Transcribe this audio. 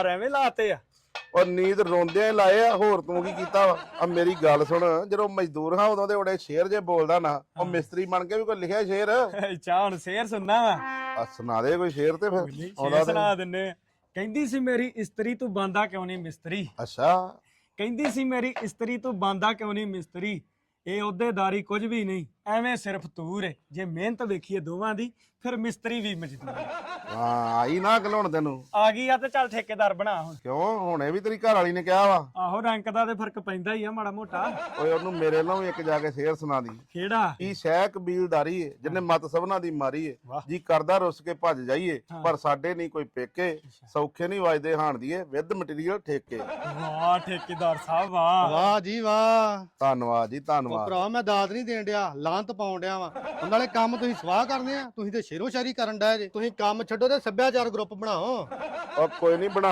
ਚਾਰ ਐਵੇਂ ਲਾਤੇ ਆ। ਔਰ ਨੀਂਦ ਰੋਂਦਿਆਂ ਲਾਏ ਆ ਹੋਰ ਤੂੰ ਕੀ ਕੀਤਾ ਵਾ? ਆ ਮੇਰੀ ਗੱਲ ਸੁਣ ਜਦੋਂ ਮਜ਼ਦੂਰ ਹਾਂ ਉਦੋਂ ਦੇ ਬੜੇ ਸ਼ੇਰ ਜੇ ਬੋਲਦਾ ਨਾ ਉਹ ਮਿਸਤਰੀ ਬਣ ਕੇ ਵੀ ਕੋਈ ਲਿਖਿਆ ਸ਼ੇਰ? ਚਾਹ ਹੁਣ ਸ਼ੇਰ ਸੁਣਨਾ ਵਾ। ਆ ਸੁਣਾ ਦੇ ਕੋਈ ਸ਼ੇਰ ਤੇ ਫਿਰ ਸ਼ੇਰ ਆਉਂਦਾ ਤੇ। ਸੁਣਾ ਦਿੰਨੇ ਆ। ਕਹਿੰਦੀ ਸੀ ਮੇਰੀ ਇਸਤਰੀ ਤੂੰ ਬਾਂਦਾ ਕਿਉਂ ਨਹੀਂ ਮਿਸਤਰੀ? ਅੱਛਾ। ਕਹਿੰਦੀ ਸੀ ਮੇਰੀ ਇਸਤਰੀ ਤੂੰ ਬਾਂਦਾ ਕਿਉਂ ਨਹੀਂ ਮਿਸਤਰੀ? ਇਹ ਅਹੁਦੇਦਾਰੀ ਕੁਝ ਵੀ ਨਹੀਂ। ਐਵੇਂ ਸਿਰਫ ਤੂਰ ਏ ਜੇ ਮਿਹਨਤ ਵੇਖੀਏ ਦੋਵਾਂ ਦੀ ਫਿਰ ਮਿਸਤਰੀ ਵੀ ਮਜ਼ਦੂਰ ਏ। ਹਾਂ ਆਈ ਨਾ ਘਲਾਉਣ ਤੈਨੂੰ। ਆ ਗਈ ਆ ਤੇ ਚੱਲ ਠੇਕੇਦਾਰ ਬਣਾ ਹੁਣ। ਕਿਉਂ? ਹੁਣੇ ਵੀ ਤੇਰੀ ਘਰ ਵਾਲੀ ਨੇ ਕਿਹਾ ਵਾ। ਆਹੋ ਰੰਗ ਦਾ ਤੇ ਫ਼ਰਕ ਪੈਂਦਾ ਹੀ ਆ ਮਾੜਾ ਮੋਟਾ। ਓਏ ਉਹਨੂੰ ਮੇਰੇ ਨਾਲ ਵੀ ਇੱਕ ਜਾ ਕੇ ਸ਼ੇਰ ਸੁਣਾ ਦੀ। ਕਿਹੜਾ? ਕੀ ਸ਼ੈ ਕਬੀਲਦਾਰੀ ਏ ਜਿਹਨੇ ਮਤ ਸਭਨਾ ਦੀ ਮਾਰੀ ਏ। ਵਾਹ। ਜੀ ਕਰਦਾ ਰੁੱਸ ਕੇ ਭੱਜ ਜਾਈਏ। ਪਰ ਸਾਡੇ ਨਹੀਂ ਕੋਈ ਪੇਕੇ। ਸੌਖੇ ਨਹੀਂ ਵਜਦੇ ਹਾਣ ਦੀਏ ਵਿਦ ਮਟੀਰੀਅਲ ਠੇਕੇ। ਵਾਹ ਠੇਕੇਦਾਰ ਸਾਹਿਬ ਵਾਹ। ਵਾਹ ਜੀ ਵਾਹ। ਧੰਨਵਾਦ ਜੀ ਉਹ ਧੰਨਵਾਦ ਭਰਾ ਮੈਂ ਦਾਤ ਨਹੀਂ ਦੇਣ ਡਿਆ ਲਾਂਤ ਪਾਉਣ ਡਿਆ ਵਾ। ਨਾਲੇ ਕੰਮ ਤੁਸੀਂ ਸਵਾਹ ਕਰਨੇ ਆ, ਤੁਸੀਂ ਤੇ ਸ਼ੇਰੋ ਸ਼ਾਇਰੀ ਕਰਨ ਡਿਆ ਜੇ। ਤੁਸੀਂ ਕੰਮ ਛੱਡੋ ਤੇ ਸੱਭਿਆਚਾਰ ਗਰੁੱਪ ਬਣਾਓ। ਉਹ ਕੋਈ ਨਹੀਂ ਬਣਾ